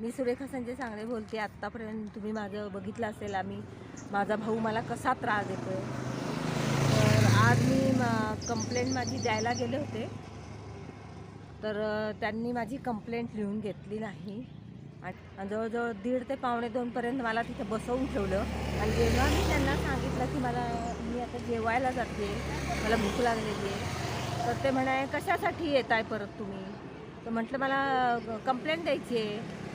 मी सुरेखा संजय सांगणे बोलते आत्तापर्यंत तुम्ही माझं बघितलं असेल आम्ही. माझा भाऊ मला कसा त्रास देतो तर आज मी कंप्लेंट माझी द्यायला गेले होते. तर त्यांनी माझी कंप्लेंट लिहून घेतली नाही. आणि जवळजवळ दीड ते पावणे दोनपर्यंत मला तिथे बसवून ठेवलं. आणि जेव्हा मी त्यांना सांगितलं की मला मी आता जेवायला जाते मला भूक लागलेली आहे तर ते म्हणाय कशासाठी येत आहे परत तुम्ही? तर म्हटलं मला कंप्लेंट द्यायची आहे.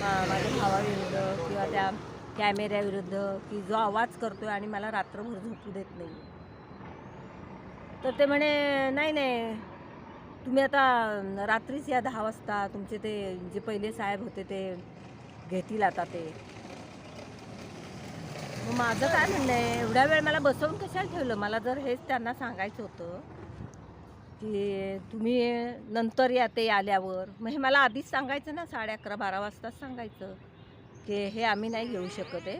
मा- माझ्या भावाविरुद्ध किंवा त्या कॅमेऱ्याविरुद्ध की जो आवाज करतो आहे आणि मला रात्रभर झोपू देत नाही. तर ते म्हणे नाही नाही. तुम्ही आता रात्रीच या दहा वाजता. तुमचे ते जे पहिले साहेब होते ते घेतील आता ते. मग माझं काय म्हणणं आहे? एवढ्या वेळ मला बसवून कशाला ठेवलं? मला जर हेच त्यांना सांगायचं होतं की तुम्ही नंतर या ते आल्यावर. मग हे मला आधीच सांगायचं ना साडे अकरा बारा वाजताच सांगायचं की हे आम्ही नाही घेऊ शकत आहे.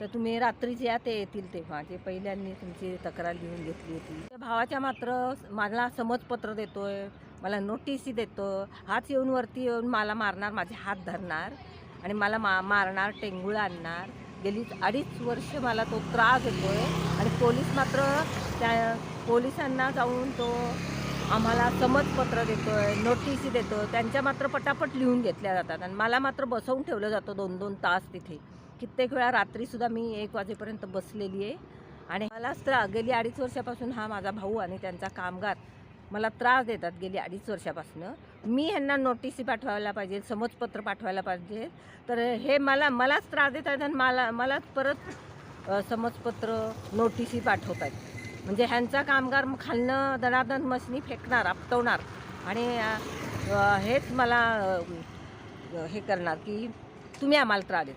तर तुम्ही रात्रीच या ते येतील तेव्हा जे पहिल्यांनी तुमची तक्रार लिहून घेतली होती. त्या भावाच्या मात्र मला समजपत्र देतो आहे मला नोटीसही देतो हाच येऊन वरती येऊन मला मारणार माझे हात धरणार आणि मला मा मारणार टेंगुळ आणणार. गेली अडीच वर्ष मला तो त्रास देतोय आणि पोलीस मात्र त्या पोलिसांना जाऊन तो आम्हाला समजपत्र देतो आहे नोटीसी देतो. त्यांच्या मात्र पटापट लिहून घेतल्या जातात. आणि मला मात्र बसवून ठेवलं जातं दोन दोन तास तिथे. कित्येक वेळा रात्रीसुद्धा मी एक वाजेपर्यंत बसलेली आहे. आणि मलाच त्रास गेली अडीच वर्षापासून हा माझा भाऊ आणि त्यांचा कामगार मला त्रास देतात गेली अडीच वर्षापासून. मी ह्यांना नोटीसी पाठवायला पाहिजे समजपत्र पाठवायला पाहिजे. तर हे मला मलाच त्रास देत आहेत आणि मला मलाच परत समजपत्र नोटीसी पाठवत आहेत. म्हणजे ह्यांचा कामगार खालणं खालनं दणादण मशनी फेकणार आपटवणार. आणि हेच मला हे करणार की तुम्ही आम्हाला त्रास देत.